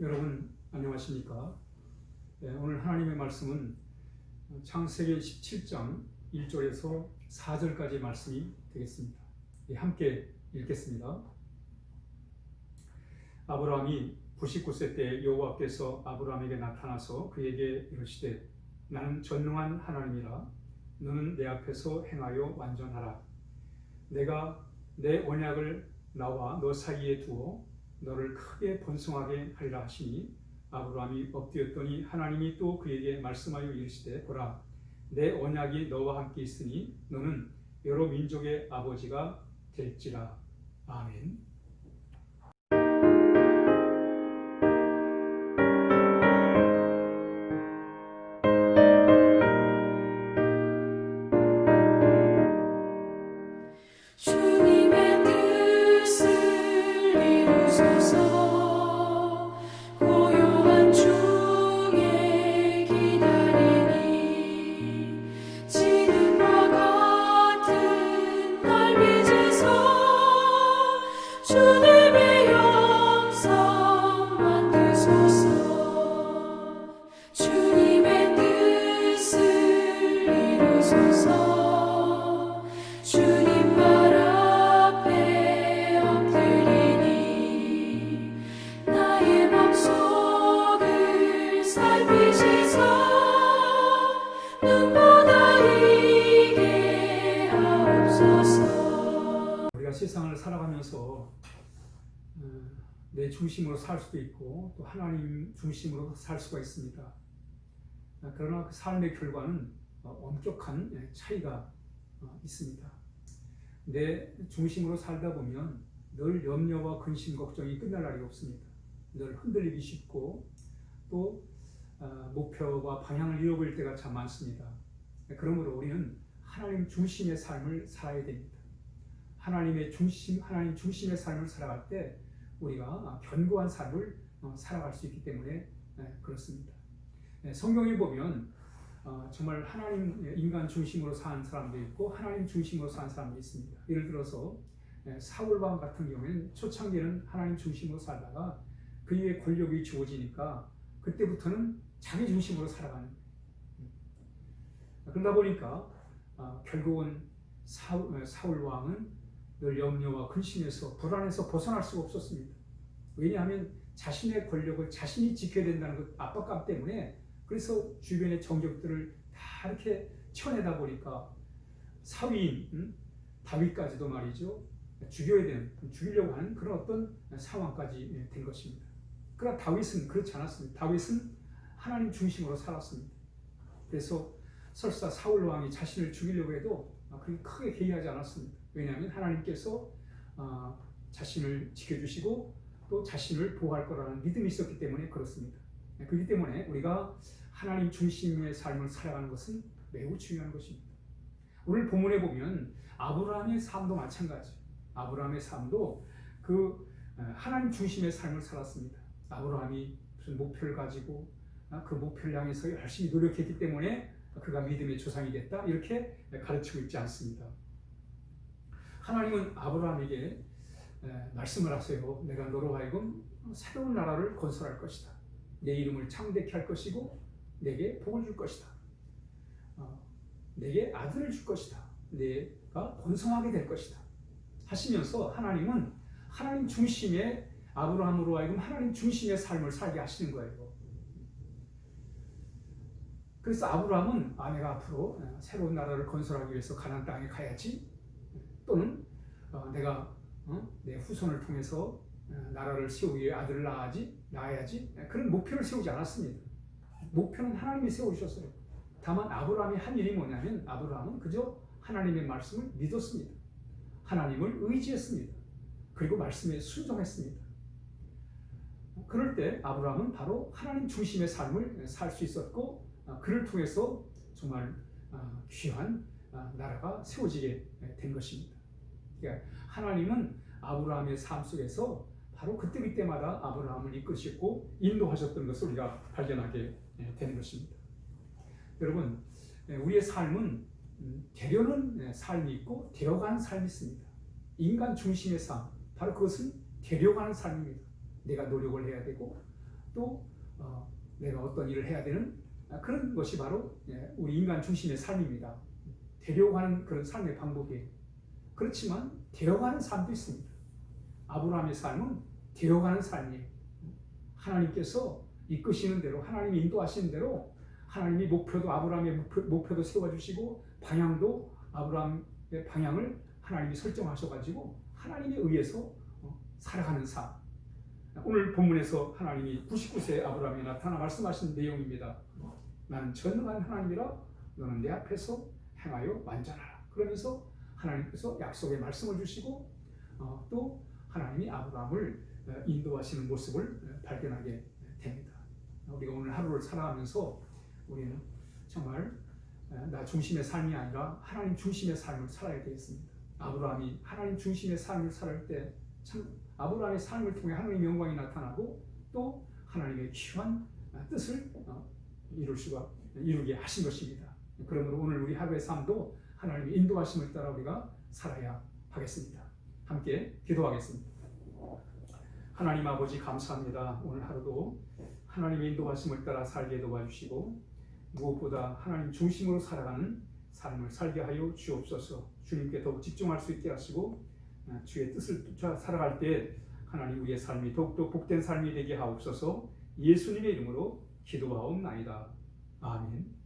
여러분 안녕하십니까? 네, 오늘 하나님의 말씀은 창세기 17장 1절에서 4절까지 말씀이 되겠습니다. 예, 함께 읽겠습니다. 아브라함이 99세 때 여호와께서 아브라함에게 나타나서 그에게 이르시되 나는 전능한 하나님이라 너는 내 앞에서 행하여 완전하라. 내가 내 언약을 나와 너 사이에 두어 너를 크게 번성하게 하리라 하시니 아브라함이 엎드렸더니 하나님이 또 그에게 말씀하여 이르시되 보라 내 언약이 너와 함께 있으니 너는 여러 민족의 아버지가 될지라 아멘. 우리가 세상을 살아가면서 어, 내 중심으로 살 수도 있고 또 하나님 중심으로 살 수가 있습니다. 아, 그러나 그 삶의 결과는 어, 엄격한 예, 차이가 어, 있습니다. 내 중심으로 살다 보면 늘 염려와 근심 걱정이 끝날 날이 없습니다. 늘 흔들리기 쉽고 또 어, 목표와 방향을 잃어버릴 때가 참 많습니다. 그러므로 우리는 하나님 중심의 삶을 살아야 됩니다. 하나님의 중심, 하나님 중심의 삶을 살아갈 때 우리가 견고한 삶을 어, 살아갈 수 있기 때문에 네, 그렇습니다. 네, 성경에 보면 어, 정말 하나님 인간 중심으로 사는 사람도 있고 하나님 중심으로 사는 사람도 있습니다. 예를 들어서 네, 사울 왕 같은 경우에는 초창기는 하나님 중심으로 살다가 그에게 권력이 주어지니까 그때부터는 자기 중심으로 살아가는. 음. 그러다 보니까 어, 결국은 사울, 사울 왕은 늘 염려와 근심에서 불안에서 벗어날 수가 없었습니다. 왜냐하면 자신의 권력을 자신이 지켜야 된다는 그 압박감 때문에 그래서 주변의 정적들을 다 이렇게 쳐내다 보니까 사위인 음? 다윗까지도 말이죠 죽여야 되는 죽이려고 하는 그런 어떤 상황까지 된 것입니다. 그러나 다윗은 그렇지 않았습니다. 다윗은 하나님 중심으로 살았습니다. 그래서 설사 사울 왕이 자신을 죽이려고 해도 그렇게 크게 회의하지 않았습니다. 왜냐하면 하나님께서 어, 자신을 지켜주시고 또 자신을 보호할 거라는 믿음이 있었기 때문에 그렇습니다. 그렇기 때문에 우리가 하나님 중심의 삶을 살아가는 것은 매우 중요한 것입니다. 오늘 본문에 보면 아브라함의 삶도 마찬가지. 아브라함의 삶도 그 하나님 중심의 삶을 살았습니다. 아브라함이 무슨 목표를 가지고 그 목표를 향해서 열심히 노력했기 때문에 그가 믿음의 조상이 됐다 이렇게 가르치고 있지 않습니다. 하나님은 아브라함에게 말씀을 하세요. 내가 너로 하여금 새로운 나라를 건설할 것이다. 내 이름을 창대케 할 것이고 내게 복을 줄 것이다. 어, 내게 아들을 줄 것이다. 내가 번성하게 될 것이다. 하시면서 하나님은 하나님 중심의 아브라함으로 하여금 하나님 중심의 삶을 살게 하시는 거예요. 그래서 아브라함은 아 내가 앞으로 새로운 나라를 건설하기 위해서 가나안 땅에 가야지 또는 어, 내가 어? 내 후손을 통해서 어, 나라를 세우기 위해 아들을 낳아야지 낳아야지 그런 목표를 세우지 않았습니다. 목표는 하나님이 세우셨어요. 다만 아브라함이 한 일이 뭐냐면 아브라함은 그저 하나님의 말씀을 믿었습니다. 하나님을 의지했습니다. 그리고 말씀에 순종했습니다. 그럴 때 아브라함은 바로 하나님 중심의 삶을 살 수 있었고 어, 그를 통해서 정말 어, 귀한 어, 나라가 세워지게 된 것입니다. 그러니까 하나님은 아브라함의 삶 속에서 바로 그때 그때마다 아브라함을 이끄시고 인도하셨던 것을 우리가 발견하게 되는 것입니다. 여러분, 우리의 삶은 음, 되려는 삶이 있고 되어가는 삶이 있습니다. 인간 중심의 삶, 바로 그것은 되려가는 삶입니다. 내가 노력을 해야 되고 또 어, 내가 어떤 일을 해야 되는 아, 그런 것이 바로 예, 우리 인간 중심의 삶입니다. 하는 그런 삶의 방법이에요. 그렇지만 되어가는 삶도 있습니다. 아브라함의 삶은 되어가는 삶이에요. 하나님께서 이끄시는 대로 하나님이 인도하시는 대로 하나님이 목표도 아브라함의 목표, 목표 도 세워주시고 방향도 아브라함의 방향을 하나님이 설정하셔가지고 하나님에 의해서 어, 살아가는 삶. 오늘 본문에서 하나님이 99세 아브라함이 나타나 말씀하신 내용입니다. 나는 전능한 하나님이라 너는 내 앞에서 행하여 완전하라. 그러면서 하나님께서 약속의 말씀을 주시고 어, 또 하나님이 아브라함을 어, 인도하시는 모습을 어, 발견하게 됩니다. 우리가 오늘 하루를 살아가면서 우리는 정말 어, 나 중심의 삶이 아니라 하나님 중심의 삶을 살아야 되겠습니다. 아브라함이 하나님 중심의 삶을 살을 때참 아브라함의 삶을 통해 하나님의 영광이 나타나고 또 하나님의 귀한 어, 뜻을 어, 이룰 수가 이루게 하신 것입니다. 그러므로 오늘 우리 하루의 삶도 하나님의 인도하심을 따라 우리가 살아야 하겠습니다. 함께 기도하겠습니다. 하나님 아버지 감사합니다. 오늘 하루도 하나님의 인도하심을 따라 살게 도와주시고 무엇보다 하나님 중심으로 살아가는 삶을 살게 하여 주옵소서. 주님께 더욱 집중할 수 있게 하시고 어, 주의 뜻을 쫓아 살아갈 때 하나님 우리의 삶이 더욱더 복된 삶이 되게 하옵소서. 예수님의 이름으로 기도하옵나이다. 아멘.